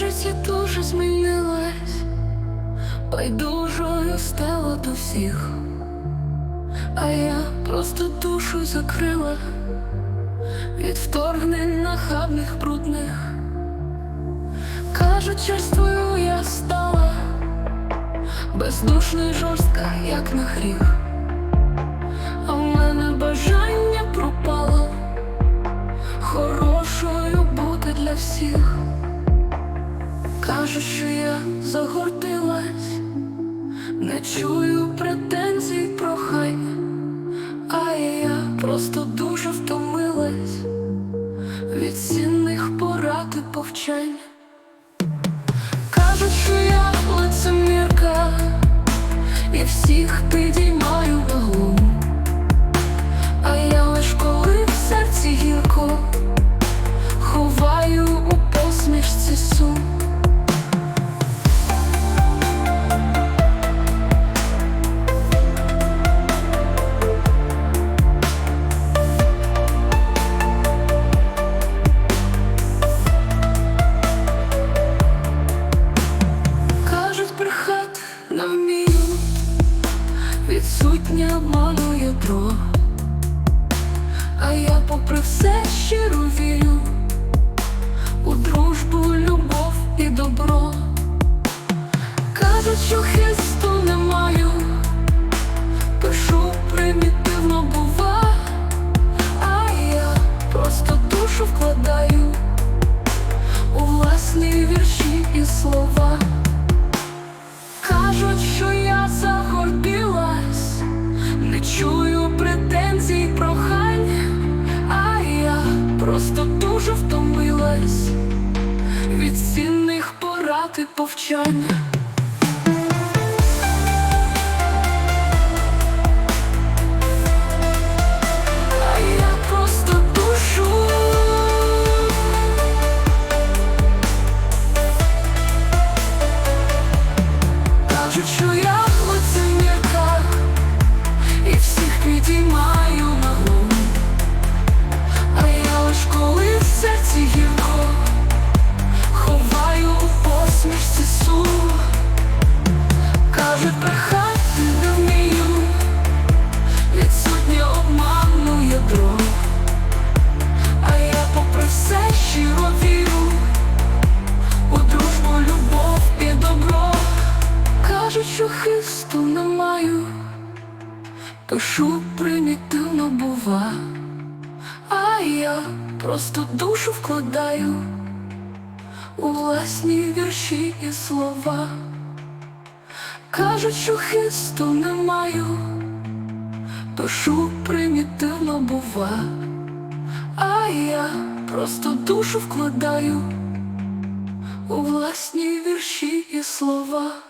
Я дуже змінилась, байдужою стала до всіх, а я просто душу закрила від вторгнень нахабних брудних. Кажуть, черствою я стала, бездушна й жорстка, як на гріх. А в мене бажання що я загордилась, не чую претензій прохань, а я просто дуже втомилась від цінних порад і повчань. Кажуть, що я лицемірка, і всіх підіймаю відсутнє обману ядро. А я попри все щиро вірю у дружбу, любов і добро. Кажуть, що хисту не маю, пишу примітивно бува, а я просто душу вкладаю у власні вірші і слова. Втомилась від цінних порад і повчань. А я маю, пишу примітивно бува, а я просто душу вкладаю у власні вірші і слова. Кажуть, що хисту не маю, пишу примітивно бува, а я просто душу вкладаю у власні вірші і слова.